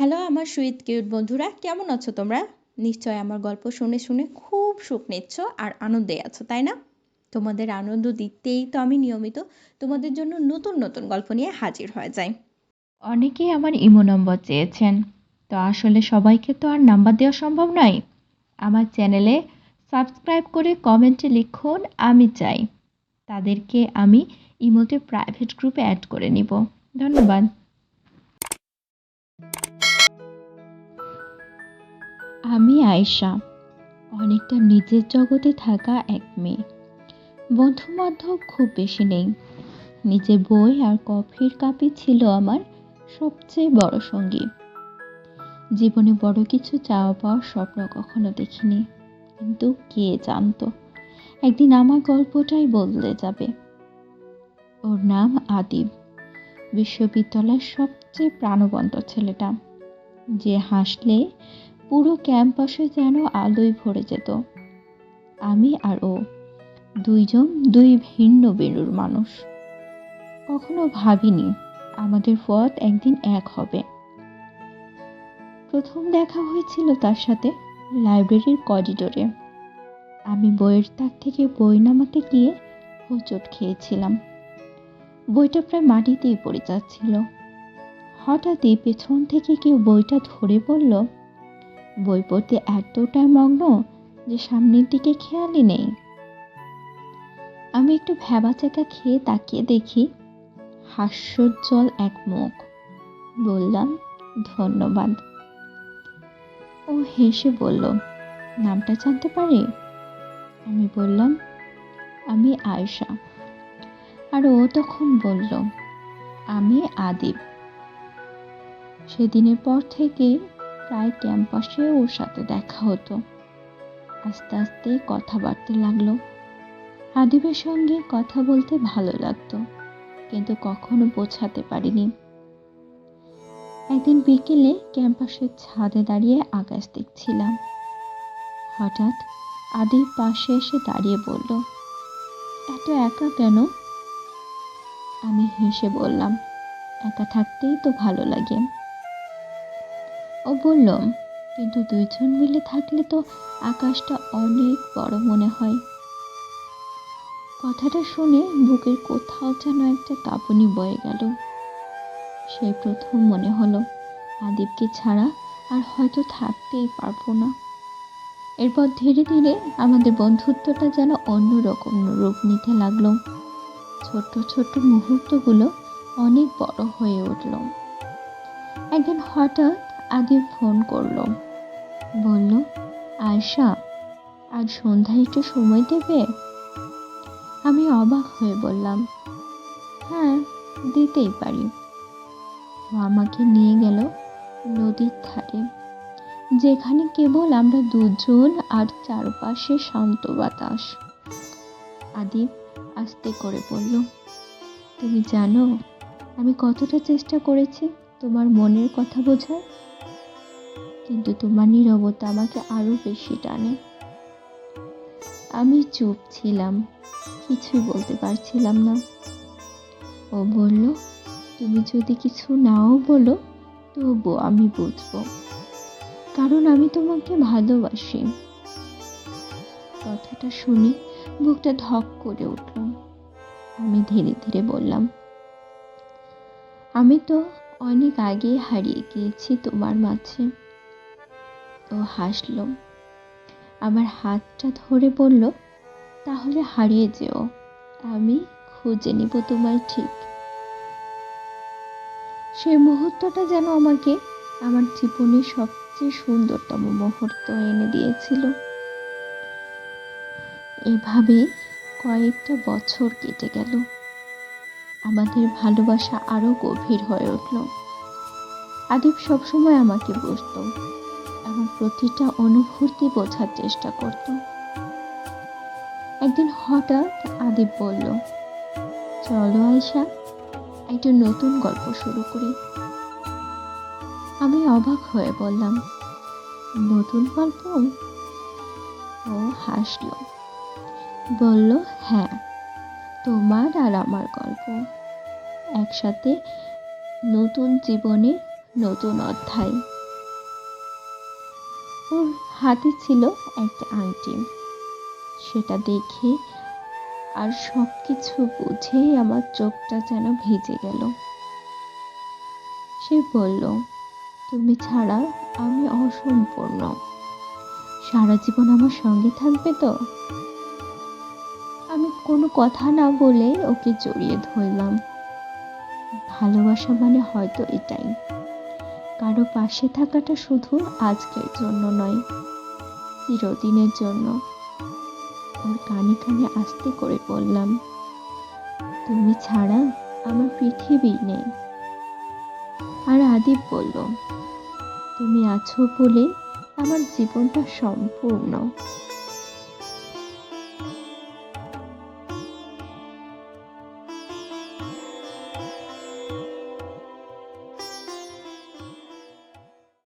Hello আমার sweet cute বন্ধুরা, কেমন আছো তোমরা? নিশ্চয় আমার গল্প শুনে শুনে খুব সুখ নিচ্ছ আর আনন্দে আছো, তাই না? তোমাদের আনন্দ দিতেই তো আমি নিয়মিত তোমাদের জন্য নতুন নতুন গল্প নিয়ে হাজির হয়ে যাই। অনেকেই আমার ইমো নম্বর চেয়েছেন, তো আসলে সবাইকে তো আর নাম্বার দেওয়া সম্ভব নয়। আমার চ্যানেলে সাবস্ক্রাইব করে কমেন্টে লিখুন, আমি চাই। তাদেরকে আমি ইমোতে প্রাইভেট গ্রুপে অ্যাড করে নিব। ধন্যবাদ। আমি আয়েশা, অনেকটা নিজের জগতে থাকা এক মেয়ে। বন্ধু বান্ধব খুব বেশি নেই। নিজের বই আর কফির কাপই ছিল আমার সবচেয়ে বড় সঙ্গী। জীবনে বড় কিছু চাওয়া পাওয়ার স্বপ্ন কখনো দেখিনি, কিন্তু কে জানতো? একদিন আমার গল্পটাই বদলে যাবে। ওর নাম আদিব। বিশ্ববিদ্যালয়ের সবচেয়ে প্রাণবন্ত ছেলেটা। যে হাসলে পুরো ক্যাম্পাসে যেন আলোয় ভরে যেত। আমি আর ও, দুইজন দুই ভিন্ন বেরুর মানুষ। কখনো ভাবিনি আমাদের পথ একদিন এক হবে। প্রথম দেখা হয়েছিল তার সাথে লাইব্রেরির করিডোরে। আমি বইয়ের তাক থেকে বই নামাতে গিয়ে হোঁচট খেয়েছিলাম। বইটা প্রায় মাটিতেই পড়ে যাচ্ছিল। হঠাৎই পেছন থেকে কেউ বইটা ধরে বলল বই পড়তে এতটা মগ্ন যে সামনের দিকে খেয়ালই নেই। আমি একটু ভ্যাবাচাকা খেয়ে তাকিয়ে দেখি হাস্যোজ্জ্বল এক মুখ। বললাম, ধন্যবাদ। ও হেসে বলল, নামটা জানতে পারি? আমি বললাম, আমি আয়শা। আর ও তখন বলল, আমি আদিব। সেদিনের পর থেকে প্রায় ক্যাম্পাসে ওর সাথে দেখা হতো। আস্তে আস্তে কথা বাড়তে লাগল। আদিবের সঙ্গে কথা বলতে ভালো লাগতো, কিন্তু কখনো বোঝাতে পারিনি। একদিন বিকেলে ক্যাম্পাসের ছাদে দাঁড়িয়ে আকাশ দেখছিলাম। হঠাৎ আদির পাশে এসে দাঁড়িয়ে বলল, এত একা কেন? আমি হেসে বললাম, একা থাকতেই তো ভালো লাগে। ও বলল কিন্তু দুইজন মিলে থাকলে তো আকাশটা অনেক বড় মনে হয়। কথাটা শুনে বুকের কোথাও যেন একটা কাঁপুনি বয়ে গেল। সেই প্রথম মনে হলো আদিবকে ছাড়া আর হয়তো থাকতেই পারব না। এরপর ধীরে ধীরে আমাদের বন্ধুত্বটা যেন অন্যরকম রূপ নিতে লাগল। ছোট্ট ছোট্ট মুহূর্তগুলো অনেক বড় হয়ে উঠল। একদিন হঠাৎ আদিব ফোন করল। বলল, আয়শা, আজ সন্ধ্যায় একটু সময় দেবে? আমি অবাক হয়ে বললাম হ্যাঁ দিতেই পারি। আমাকে নিয়ে গেল নদীর ধারে, যেখানে কেবল আমরা দুজন আর চারপাশে শান্ত বাতাস। আদিব আস্তে করে বলল, তুমি জানো, আমি কতটা চেষ্টা করেছি তোমার মনের কথা বোঝার? কিন্তু তোমার নীরবতা আমাকে আরও বেশি টানে। আমি চুপ ছিলাম কিছুই বলতে পারছিলাম না। ও বলল, তুমি যদি কিছু নাও বলো, তবু আমি বুঝব, কারণ আমি তোমাকে ভালোবাসি। কথাটা শুনে বুকটা ধক করে উঠল। আমি ধীরে ধীরে বললাম, আমি তো অনেক আগে হারিয়ে গিয়েছি তোমার মাঝে। ও হাসল। আমার হাতটা ধরে বলল, তাহলে হারিয়ে যেও। আমি খুঁজে নিব তোমায় ঠিক। সেই মুহূর্তটা যেন আমাকে আমার জীবনের সবচেয়ে সুন্দরতম মুহূর্ত এনে দিয়েছিল। এভাবে কয়েকটা বছর কেটে গেল। আমাদের ভালোবাসা আরও গভীর হয়ে উঠল। আদিব সবসময় আমাকে বুঝত এবং প্রতিটা অনুভূতি বোঝার চেষ্টা করত। একদিন হঠাৎ আদিব বলল, চলো আয়সা একটা নতুন গল্প শুরু করি। আমি অবাক হয়ে বললাম, নতুন গল্প? ও হাসলো, বলল হ্যাঁ তোমার আর আমার গল্প। একসাথে নতুন জীবনে নতুন অধ্যায়। ওর হাতে ছিল একটা আংটি সেটা দেখে আর সব কিছু বুঝেই আমার চোখটা যেন ভেজে গেল। সে বলল, তুমি ছাড়া আমি অসম্পূর্ণ। সারা জীবন আমার সঙ্গে থাকবে তো? আমি কোনো কথা না বলে ওকে জড়িয়ে ধরলাম। ভালোবাসা মানে হয়তো এটাই। কারও পাশে থাকাটা শুধু আজকের জন্য নয়, চিরদিনের জন্য। ওর কানে কানে আস্তে করে বললাম, তুমি ছাড়া আমার পৃথিবী নেই। আর আদিব বলল, তুমি আছো বলে আমার জীবনটা সম্পূর্ণ।